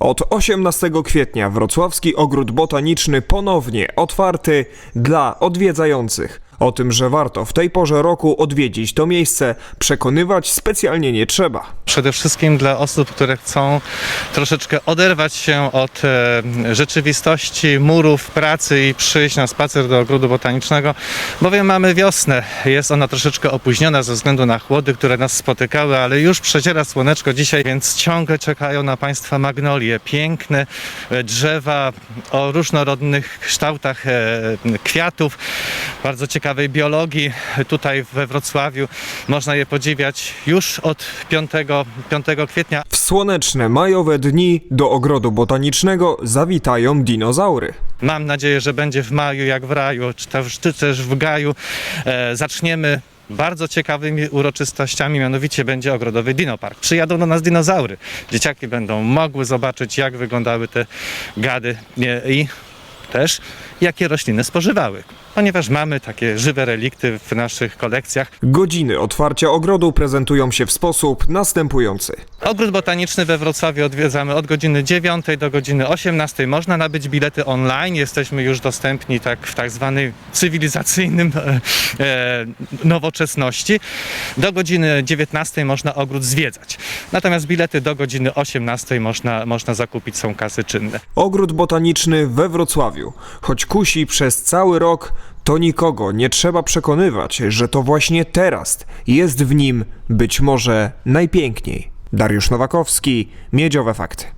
Od 18 kwietnia Wrocławski Ogród Botaniczny ponownie otwarty dla odwiedzających. O tym, że warto w tej porze roku odwiedzić to miejsce, przekonywać specjalnie nie trzeba. Przede wszystkim dla osób, które chcą troszeczkę oderwać się od e, rzeczywistości, murów, pracy i przyjść na spacer do ogrodu botanicznego, bowiem mamy wiosnę. Jest ona troszeczkę opóźniona ze względu na chłody, które nas spotykały, ale już przeciera słoneczko dzisiaj, więc ciągle czekają na Państwa magnolie. Piękne e, drzewa o różnorodnych kształtach e, kwiatów, bardzo ciekawej biologii. Tutaj we Wrocławiu można je podziwiać już od 5, 5 kwietnia. W słoneczne majowe dni do ogrodu botanicznego zawitają dinozaury. Mam nadzieję, że będzie w maju jak w raju, czy też, czy też w gaju. E, zaczniemy bardzo ciekawymi uroczystościami, mianowicie będzie ogrodowy dinopark. Przyjadą do nas dinozaury. Dzieciaki będą mogły zobaczyć, jak wyglądały te gady i też jakie rośliny spożywały. Ponieważ mamy takie żywe relikty w naszych kolekcjach. Godziny otwarcia ogrodu prezentują się w sposób następujący. Ogród botaniczny we Wrocławiu odwiedzamy od godziny 9 do godziny 18. Można nabyć bilety online. Jesteśmy już dostępni tak w tak zwanej cywilizacyjnym e, e, nowoczesności. Do godziny 19 można ogród zwiedzać. Natomiast bilety do godziny 18 można, można zakupić, są kasy czynne. Ogród botaniczny we Wrocławiu. Choć kusi przez cały rok, to nikogo nie trzeba przekonywać, że to właśnie teraz jest w nim być może najpiękniej. Dariusz Nowakowski, Miedziowe Fakty.